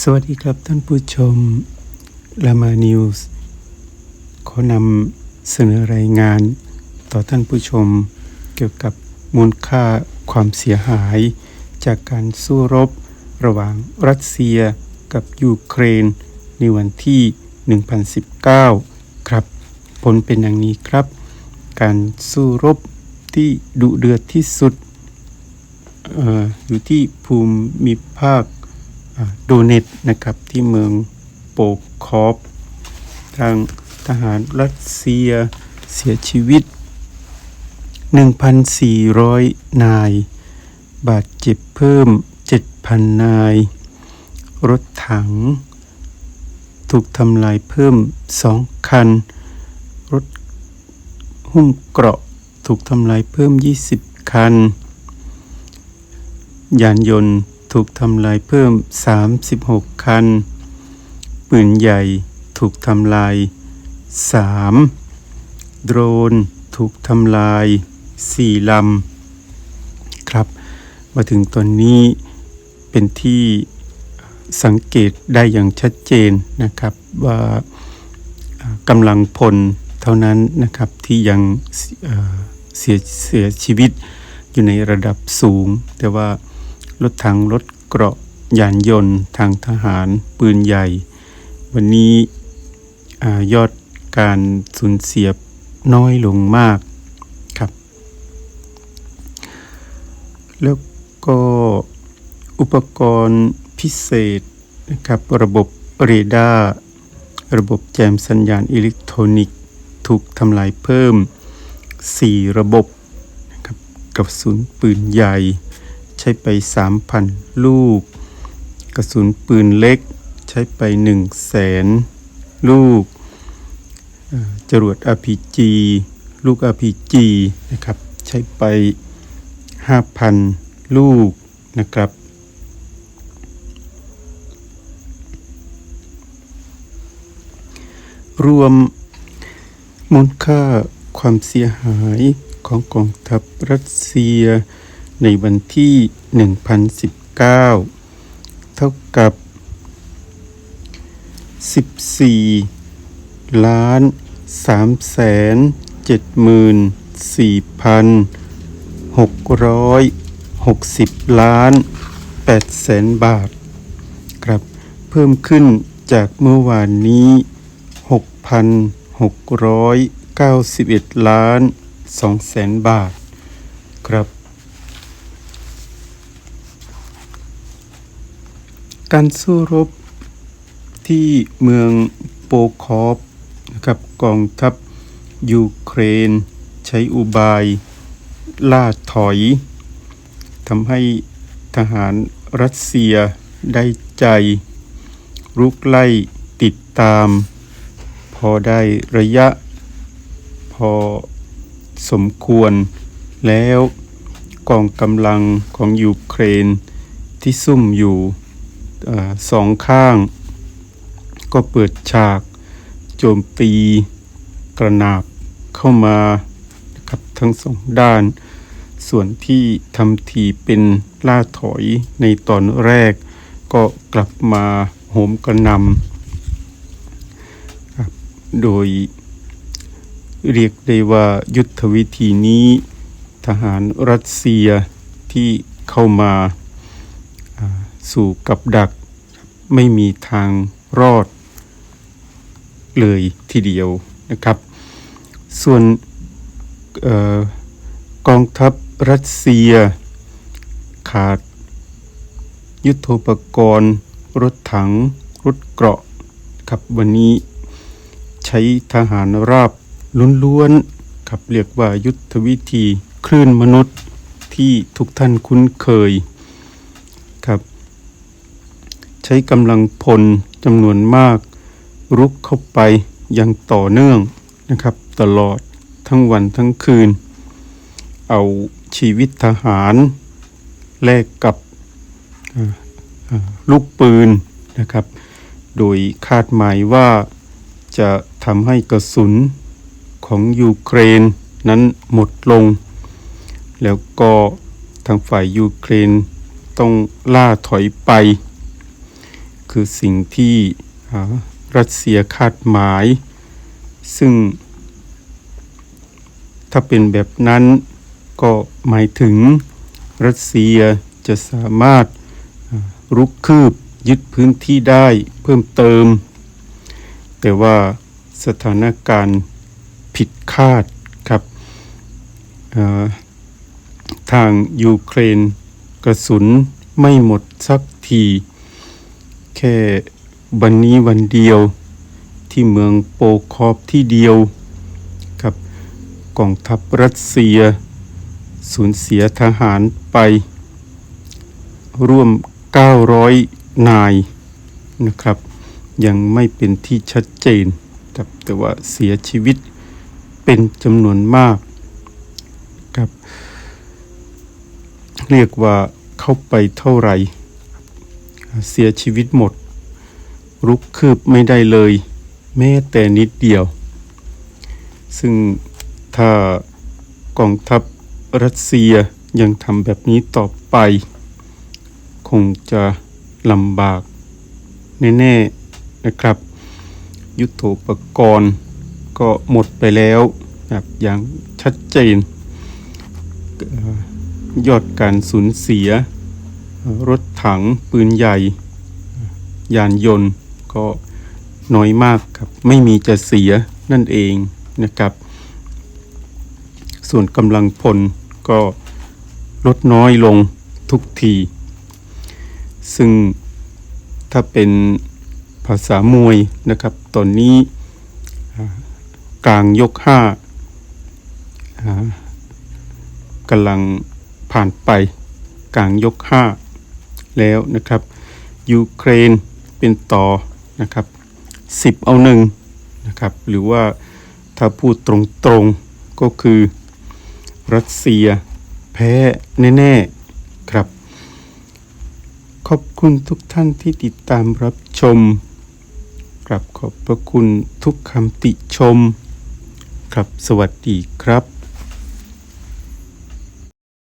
สวัสดีครับท่านผู้ชมลามานิวส์ขอนำเสนอรายงาน ต่อท่านผู้ชม เกี่ยวกับมูลค่าความเสียหาย จากการสู้รบ ระหว่างรัสเซียกับยูเครน ในวันที่ 1019 ครับ ผลเป็นอย่างนี้ครับ การสู้รบที่ดุเดือดที่สุดอออยู่ที่ภูมิภาค ดูเน็ตนะครับที่เมืองโปคอฟทางทหารรัสเซียเสียชีวิต 1,400 นาย บาดเจ็บเพิ่ม 7,000 นาย รถถัง ถูกทำลายเพิ่ม 2 คัน รถหุ้มเกราะถูกทำลายเพิ่ม 20 คัน ยานยนต์ ถูกทำลายเพิ่ม 36 คัน ปืนใหญ่ถูกทำลาย 3 โดรนถูกทำลาย 4 ลำ ครับ มาถึงตอนนี้เป็นที่สังเกตได้อย่างชัดเจนนะครับว่ากำลังพลเท่านั้นนะครับที่ยังเสียเสียชีวิตอยู่ในระดับสูง แต่ว่า รถถังรถเกราะยานยนต์ ทางทหาร ปืนใหญ่ วันนี้อยอดการสูญเสียน้อยลงมากครับ แล้วก็อุปกรณ์พิเศษนะครับระบบเรดาร์ระบบแจมสัญญาณอิเล็กทรอนิกส์ถูกทำลายเพิ่ม 4 ระบบนะครับกับสุนปืนใหญ่ ใช้ไป 3,000 ลูก กระสุนปืนเล็ก ใช้ไป 1 0 0 0 0แสนลูก จรวด RPG ลูก RPG นะครับ ใช้ไป 5,000 ลูกนะครับรวมมูลค่าความเสียหายของกองทัพรัสเซีย ในวันที่ 1019 เท่ากับ 14 ล้าน3แสน7หมื่น4พัน660 ล้าน8แสนบาท ครับ เพิ่มขึ้นจากเมื่อวานนี้ 6,691 ล้าน2แสนบาท ครับ การสู้รบที่เมืองโปคอฟกับกองทัพยูเครน ใช้อุบาย ล่าถอยทำให้ทหารรัสเซียได้ใจ รุกไล่ติดตาม พอได้ระยะ พอสมควรแล้วกองกำลังของยูเครนที่ซุ่มอยู่ สองข้าง ก็เปิดฉาก โจมตีกระนาบเข้ามาครับทั้งสองด้าน ส่วนที่ทำทีเป็นล่าถอยในตอนแรก ก็กลับมาโหมกระนำโดยเรียกได้ว่ายุทธวิธีนี้ทหารรัสเซียที่เข้ามา สู่กับดัก ไม่มีทางรอด เลยทีเดียวนะครับ ส่วนกองทัพรัสเซีย ขาด ยุทโธปกรณ์ รถถัง รถเกราะครับวันนี้ใช้ทหารราบล้วนๆครับเรียกว่ายุทธวิธีคลื่นมนุษย์ที่ทุกท่านคุ้นเคย ใช้กำลังพลจำนวนมาก รุกเข้าไปอย่างต่อเนื่องนะครับ ตลอดทั้งวันทั้งคืน เอาชีวิตทหารแลกกับลูกปืนนะครับ โดยคาดหมายว่าจะทำให้กระสุนของยูเครนนั้นหมดลง แล้วก็ทางฝ่ายยูเครนต้องล่าถอยไป คือสิ่งที่รัสเซียคาดหมาย ซึ่ง ถ้าเป็นแบบนั้นก็หมายถึงรัสเซียจะสามารถรุกคืบยึดพื้นที่ได้เพิ่มเติม แต่ว่าสถานการณ์ผิดคาดครับทางยูเครนกระสุนไม่หมดสักที แค่วันนี้วันเดียวที่เมืองโปคอฟที่เดียวครับกองทัพรัสเซีย สูญเสียทหารไป ร่วม 900 นายนะครับ ยังไม่เป็นที่ชัดเจนครับแต่ว่าเสียชีวิตเป็นจำนวนมากครับ เรียกว่าเข้าไปเท่าไหร่ เสียชีวิตหมด รุกคืบไม่ได้เลย แม้แต่นิดเดียว ซึ่งถ้ากองทัพรัสเซียยังทำแบบนี้ต่อไป คงจะลำบาก แน่ๆนะครับ ยุทโธปกรณ์ก็หมดไปแล้วแบบอย่างชัดเจน ยอดการสูญเสีย รถถังปืนใหญ่ ยานยนต์ก็น้อยมากครับ ไม่มีจะเสียนั่นเองนะครับ ส่วนกำลังพลก็ลดน้อยลงทุกที ซึ่งถ้าเป็นภาษามวยนะครับ ตอนนี้กลางยกห้ากำลังผ่านไปกลางยกห้า แล้วนะครับยูเครนเป็นต่อนะครับสิบเอาหนึ่งนะครับหรือว่าถ้าพูดตรงๆก็คือรัสเซียแพ้แน่ๆครับ ขอบคุณทุกท่านที่ติดตามรับชมกราบขอบพระคุณทุกคำติชม ครับสวัสดีครับ